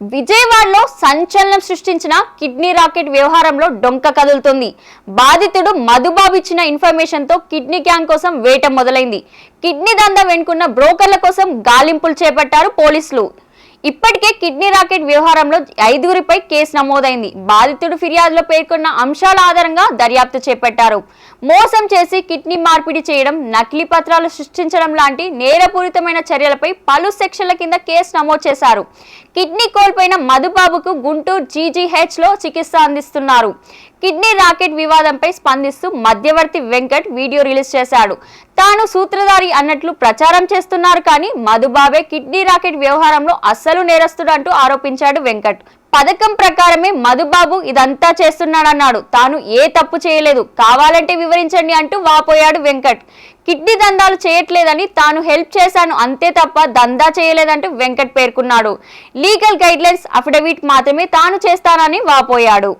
విజయవాడలో సంచలనం సృష్టించిన కిడ్నీ రాకెట్ వ్యవహారంలో డొంక కదులుతుంది. బాధితుడు మధుబాబు ఇచ్చిన ఇన్ఫర్మేషన్తో కిడ్నీ గ్యాంగ్ కోసం వేట మొదలైంది. కిడ్నీ దందా వెనుకున్న బ్రోకర్ల కోసం గాలింపులు చేపట్టారు పోలీసులు. ఇప్పటికే కిడ్నీ రాకెట్ వ్యవహారంలో ఐదుగురిపై కేసు నమోదైంది. బాధితుడు ఫిర్యాదులో పేర్కొన్న అంశాల ఆధారంగా దర్యాప్తు చేపట్టారు. మోసం చేసి కిడ్నీ మార్పిడి చేయడం నకిలీ పత్రాలు సృష్టించడం లాంటి నేరపూరితమైన చర్యలపై పలు సెక్షన్ల కింద కేసు నమోదు చేశారు. కిడ్నీ కోల్పోయిన మధుబాబుకు గుంటూరు జీజీహెచ్లో చికిత్స అందిస్తున్నారు. కిడ్నీ రాకెట్ వివాదంపై స్పందిస్తూ మధ్యవర్తి వెంకట్ వీడియో రిలీజ్ చేశాడు. తాను సూత్రధారి అన్నట్లు ప్రచారం చేస్తున్నారు కానీ మధుబాబే కిడ్నీ రాకెట్ వ్యవహారంలో అస్సలు నేరస్తుడంటూ ఆరోపించాడు వెంకట్. పథకం ప్రకారమే మధుబాబు ఇదంతా చేస్తున్నాడన్నాడు. తాను ఏ తప్పు చేయలేదు. కావాలంటే వివరించండి అంటూ వాపోయాడు వెంకట్. కిడ్నీ దందాలు చేయట్లేదని తాను హెల్ప్ చేశాను అంతే తప్ప దందా చేయలేదంటూ వెంకట్ పేర్కొన్నాడు. లీగల్ గైడ్లైన్స్ అఫిడవిట్ మాత్రమే తాను చేస్తానని వాపోయాడు.